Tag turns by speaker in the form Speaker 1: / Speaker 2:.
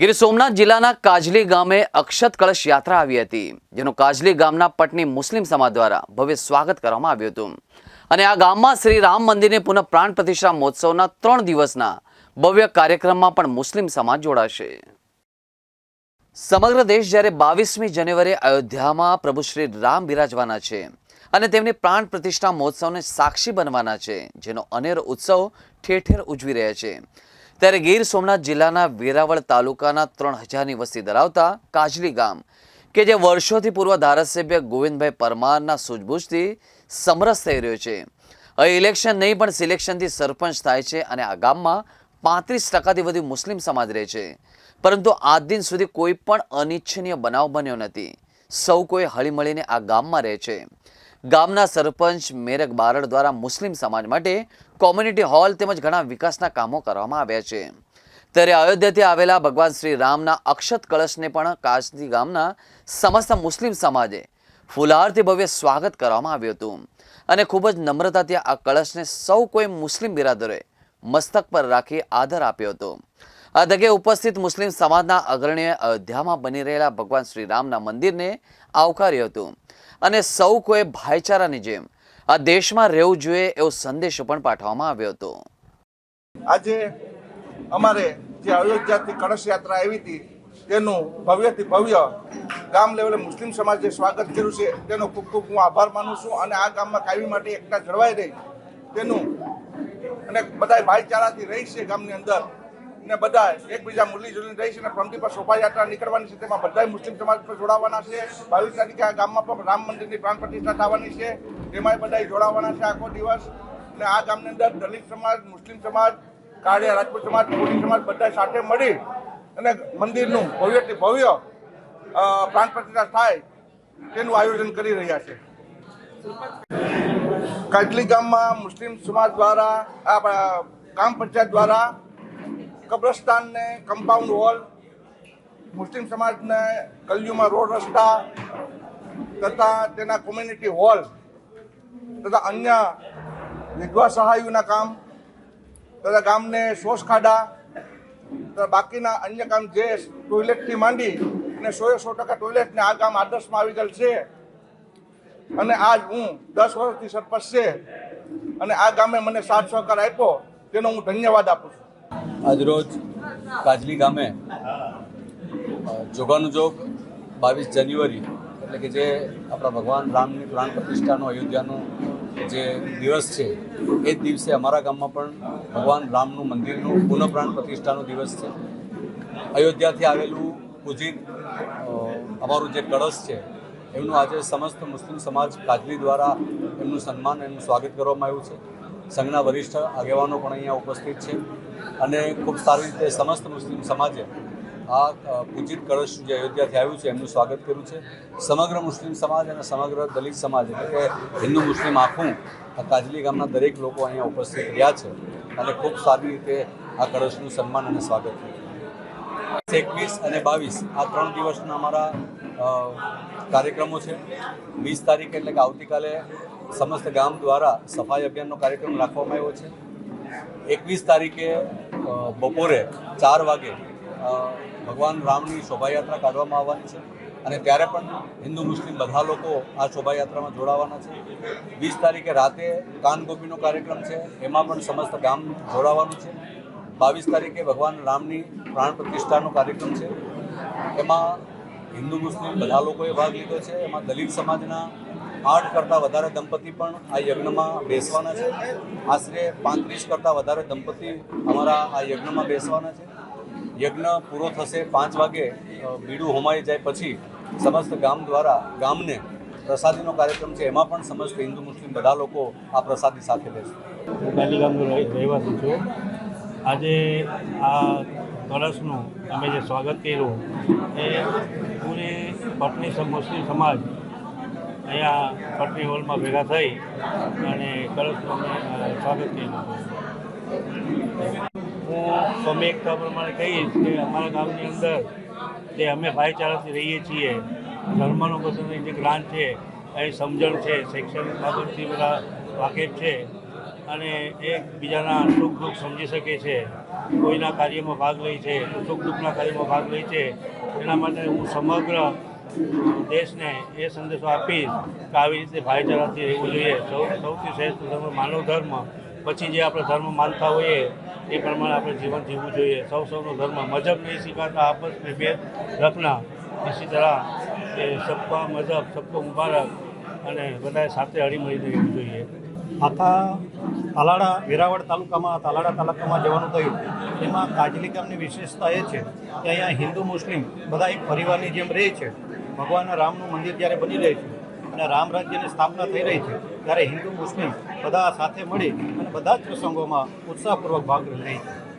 Speaker 1: ગીર સોમનાથ જિલ્લાના કાજલી ગામે અક્ષત કળશ યાત્રા આવી હતી, જેનું કાજલી ગામના પટની મુસ્લિમ સમાજ દ્વારા ભવ્ય સ્વાગત કરવામાં આવ્યું હતું. અને આ ગામમાં શ્રી રામ મંદિરની પુનઃ પ્રાણ પ્રતિષ્ઠા મહોત્સવના ત્રણ દિવસના ભવ્ય કાર્યક્રમમાં પણ મુસ્લિમ સમાજ જોડાશે. સમગ્ર દેશ જ્યારે બાવીસમી જાન્યુઆરી અયોધ્યામાં પ્રભુ શ્રી રામ બિરાજવાના છે અને તેમની પ્રાણ પ્રતિષ્ઠા મહોત્સવને સાક્ષી બનવાના છે, જેનો અનેરો ઉત્સવ ઠેર ઠેર ઉજવી રહ્યા છે. ત્યારે ગીર સોમનાથ જિલ્લાના વેરાવળ તાલુકાના ત્રણ હજારની વસ્તી ધરાવતા કાજલી ગામ, કે જે વર્ષોથી પૂર્વ ધારાસભ્ય ગોવિંદભાઈ પરમારના સૂઝબૂછથી સમરસ થઈ રહ્યો છે. હવે ઇલેક્શન નહીં, પણ સિલેક્શનથી સરપંચ થાય છે અને આ ગામમાં પાંત્રીસ ટકાથી વધુ મુસ્લિમ સમાજ રહે છે. પરંતુ આજ દિન સુધી કોઈ પણ અનિચ્છનીય બનાવ બન્યો નથી. સૌ કોઈ હળીમળીને આ ગામમાં રહે છે. ગામના સરપંચ મેરક બારડ દ્વારા મુસ્લિમ સમાજ માટે કોમ્યુનિટી હોલ તેમજ ઘણા વિકાસના કામો કરવામાં આવ્યા છે. ત્યારે અયોધ્યાથી આવેલા ભગવાન શ્રી રામના અક્ષત કળશને પણ કાશી ગામના સમસ્ત મુસ્લિમ સમાજે ફુલહારથી ભવ્ય સ્વાગત કરવામાં આવ્યું હતું. અને ખૂબ જ નમ્રતાથી આ કળશને સૌ કોઈ મુસ્લિમ બિરાદરોએ મસ્તક પર રાખી આદર આપ્યો હતો. આ તકે ઉપસ્થિત મુસ્લિમ સમાજના અગ્રણીએ અયોધ્યામાં બની રહેલા ભગવાન શ્રી રામના મંદિરને આવકાર્યું હતું. અને સૌ કોઈ ભાઈચારાની જેમ આ દેશમાં રહેવું જોઈએ એવો સંદેશો પણ પાઠવવામાં આવ્યો હતો.
Speaker 2: આજે અમારે જે અયોધ્યાથી કળશ યાત્રા આવી હતી, તેનું ભવ્યથી ભવ્ય ગામ લેવલે મુસ્લિમ સમાજે સ્વાગત કર્યું છે. તેનો ખૂબ ખૂબ હું આભાર માનું છું અને આ ગામમાં કાયમી માટે એકતા જળવાઈ રહી. તેનું અને બધા ભાઈચારાથી રહી છે ગામની અંદર. ને બધા એકબીજા મુરલી જુલી રહી છે અને ફ્રમથી પર શોભાયાત્રા નીકળવાની છે, તેમાં બધા મુસ્લિમ સમાજ પર જોડાવાના છે. બાવીસ તારીખે આ ગામમાં પણ રામ મંદિરની પ્રાણ પ્રતિષ્ઠા થવાની છે. તેમાંય બધા જોડાવાના છે આખો દિવસ. અને આ ગામની અંદર દલિત સમાજ, મુસ્લિમ સમાજ, કાળિયા રાજપૂત સમાજ કોળી સમાજ બધા સાથે મળી અને મંદિરનું ભવ્યથી ભવ્ય પ્રાણ પ્રતિષ્ઠા થાય તેનું આયોજન કરી રહ્યા છે. કાચલી ગામમાં મુસ્લિમ સમાજ દ્વારા આ, ગ્રામ પંચાયત દ્વારા કબ્રસ્તાનને કમ્પાઉન્ડ વોલ મુસ્લિમ સમાજને કલ્યુમાં રોડ રસ્તા તથા તેના કોમ્યુનિટી હોલ તથા અન્ય વિધવા સહાયોના કામ તથા ગામને શોષખાડા તથા બાકીના અન્ય કામ જે ટોયલેટથી માંડી અને સો સો ટકા ટોયલેટને આ ગામ આદર્શમાં આવી ગયેલ છે. અને આજ હું દસ વર્ષથી સરપંચ છે અને આ ગામે મને સાથ સહકાર આપ્યો, તેનો હું ધન્યવાદ આપું છું.
Speaker 3: આજરોજ કાજલી ગામે જોગાનુજોગ બાવીસ જાન્યુઆરી, એટલે કે જે આપણા ભગવાન રામની પ્રાણ પ્રતિષ્ઠાનો અયોધ્યાનો જે દિવસ છે, એ જ દિવસે અમારા ગામમાં પણ ભગવાન રામનું મંદિરનું પુનઃ પ્રાણ પ્રતિષ્ઠાનો દિવસ છે. અયોધ્યાથી આવેલું પૂજિત અમારું જે કળશ છે, એમનું આજે સમસ્ત મુસ્લિમ સમાજ કાજલી દ્વારા એમનું સન્માન, એમનું સ્વાગત કરવામાં આવ્યું છે. સંઘના વરિષ્ઠ આગેવાનો પણ અહીંયા ઉપસ્થિત છે અને ખૂબ સારી રીતે સમસ્ત મુસ્લિમ સમાજે આ પૂજિત કળશ જે અયોધ્યાથી આવ્યું છે, એમનું સ્વાગત કર્યું છે. સમગ્ર મુસ્લિમ સમાજ અને સમગ્ર દલિત સમાજ એટલે કે હિન્દુ મુસ્લિમ આખું આ કાજલી ગામના દરેક લોકો અહીંયા ઉપસ્થિત રહ્યા છે અને ખૂબ સારી રીતે આ કળશનું સન્માન અને સ્વાગત કર્યું. એકવીસ અને બાવીસ આ ત્રણ દિવસના અમારા કાર્યક્રમો છે. વીસ તારીખ એટલે કે આવતીકાલે સમસ્ત ગામ દ્વારા સફાઈ અભિયાનનો કાર્યક્રમ રાખવામાં આવ્યો છે. એકવીસ તારીખે બપોરે ચાર વાગે ભગવાન રામની શોભાયાત્રા કાઢવામાં આવવાની છે અને ત્યારે પણ હિન્દુ, મુસ્લિમ બધા લોકો આ શોભાયાત્રામાં જોડાવાના છે. વીસ તારીખે રાતે કાનગોપીનો કાર્યક્રમ છે, એમાં પણ સમસ્ત ગામ જોડાવાનું છે. બાવીસ તારીખે ભગવાન રામની પ્રાણ પ્રતિષ્ઠાનો કાર્યક્રમ છે. એમાં હિન્દુ, મુસ્લિમ બધા લોકોએ ભાગ લીધો છે. એમાં દલિત સમાજના આઠ કરતાં વધારે દંપતી પણ આ યજ્ઞમાં બેસવાના છે. આશરે પાંત્રીસ કરતાં વધારે દંપતી અમારા આ યજ્ઞમાં બેસવાના છે. યજ્ઞ પૂરો થશે પાંચ વાગે બીડું હોમાઈ જાય પછી સમસ્ત ગામ દ્વારા ગામને પ્રસાદીનો કાર્યક્રમ છે. એમાં પણ સમસ્ત હિન્દુ, મુસ્લિમ બધા લોકો આ પ્રસાદી સાથે લેશે
Speaker 4: હું ગાંધીગામનો રહે- રહેવાસી છું. આજે આ કળશનું અમે જે સ્વાગત કર્યું, એ પૂરી પટની મુસ્લિમ સમાજ અહીંયા પટની હોલમાં ભેગા થઈ અને કળશનું સ્વાગત કર્યું હું સ્વામી એકતા પ્રમાણે કહીશ કે અમારા ગામની અંદર તે અમે ભાઈચારાથી રહીએ છીએ, ધર્મનું પસંદની જે જ્ઞાન છે, એ સમજણ છે, શૈક્ષણિક બાબતથી બધા વાકેફ છે અને એકબીજાના સુખ દુઃખ સમજી શકે છે, કોઈના કાર્યમાં ભાગ લે છે સુખ દુઃખના કાર્યમાં ભાગ લે છે, એના માટે હું સમગ્ર દેશને એ સંદેશો આપીશ કે આવી રીતે ભાઈચારાથી રહેવું જોઈએ. સૌ, સૌથી શ્રેષ્ઠ ધર્મ માનવ ધર્મ. પછી જે આપણે ધર્મ માનતા હોઈએ, એ પ્રમાણે આપણે જીવન જીવવું જોઈએ. સૌ સૌનો ધર્મ મજહબ નહીં શીખાતા આપસ મેં ભેદ રખના. ઇસી તરહ એ સબકા મજહબ સબકો મુબારક અને બધાએ સાથે હળીમળીને રહેવું જોઈએ.
Speaker 5: આખા તાલાડા વેરાવળ તાલુકામાં, તાલાડા તાલુકામાં જવાનું થયું. એમાં કાજલી ગામની વિશેષતા એ છે કે અહીંયા હિન્દુ, મુસ્લિમ બધા એક પરિવારની જેમ રહે છે. ભગવાન રામનું મંદિર જ્યારે બની રહ્યું છે અને રામ રાજ્યની સ્થાપના થઈ રહી છે, ત્યારે હિન્દુ, મુસ્લિમ બધા સાથે મળી અને બધા જ પ્રસંગોમાં ઉત્સાહપૂર્વક ભાગ લે છે.